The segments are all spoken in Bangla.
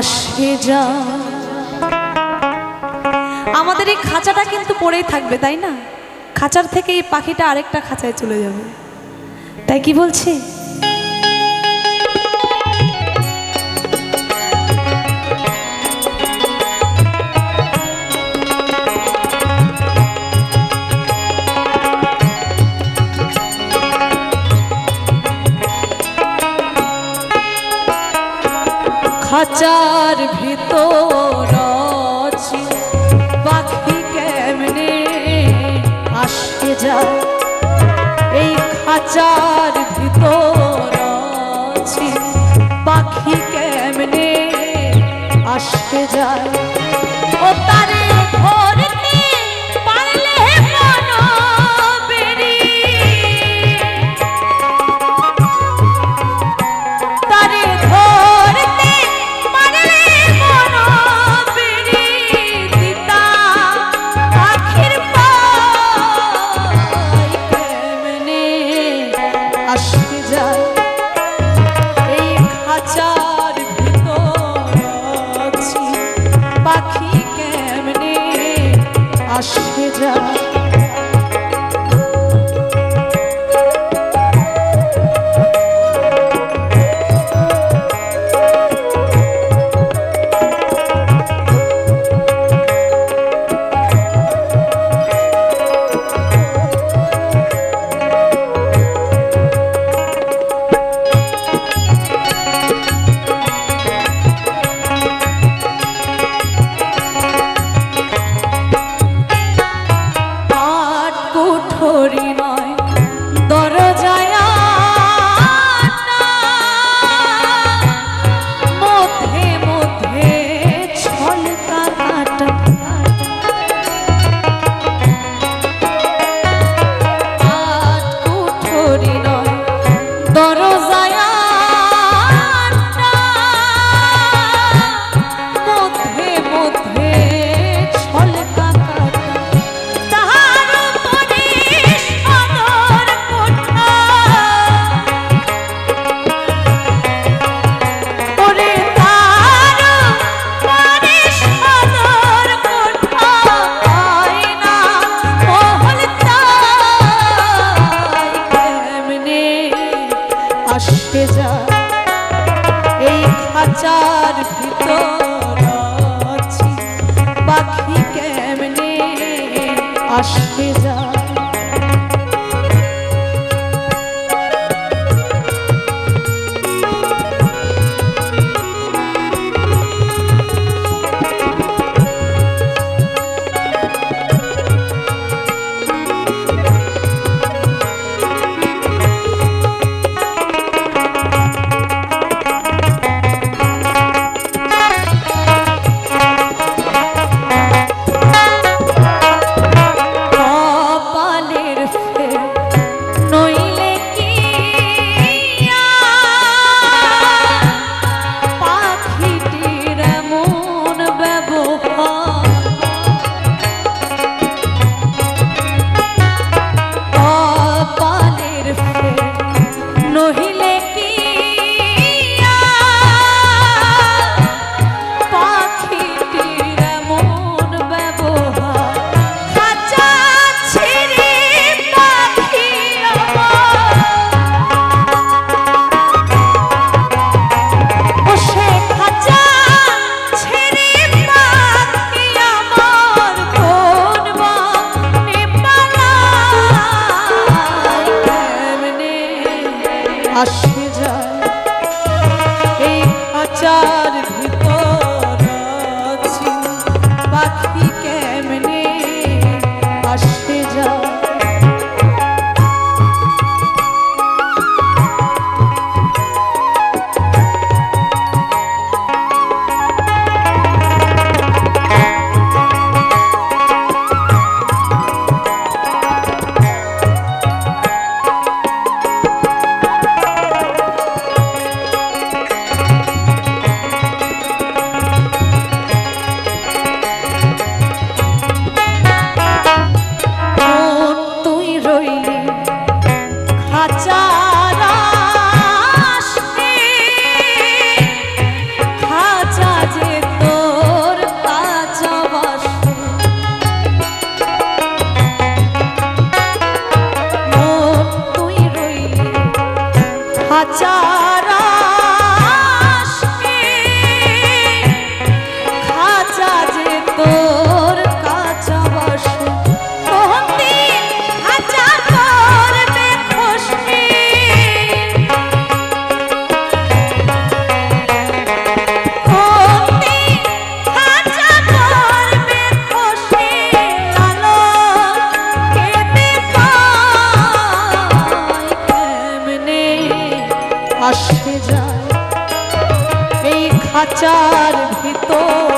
আসে যা। আমাদের এই খাঁচাটা কিন্তু পড়েই থাকবে, তাই না? খাঁচার থেকে এই পাখিটা আরেকটা খাঁচায় চলে যাবে। তাই কি বলছে? খাঁচার ভিতর পাখি কেমনে আসতে যায়? এই খাঁচার ভিতর পাখি কেমনে আসতে যায়? আসবে না। চায় আচা খাঁচার ভিতর।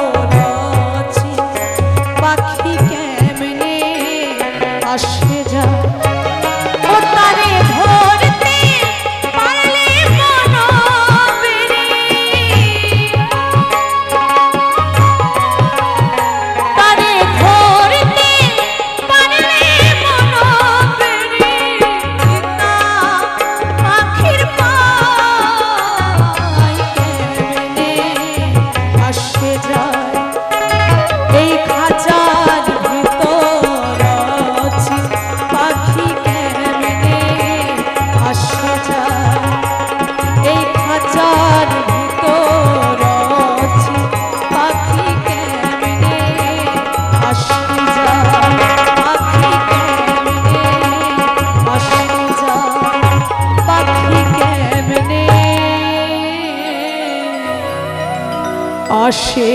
আসে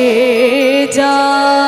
যায়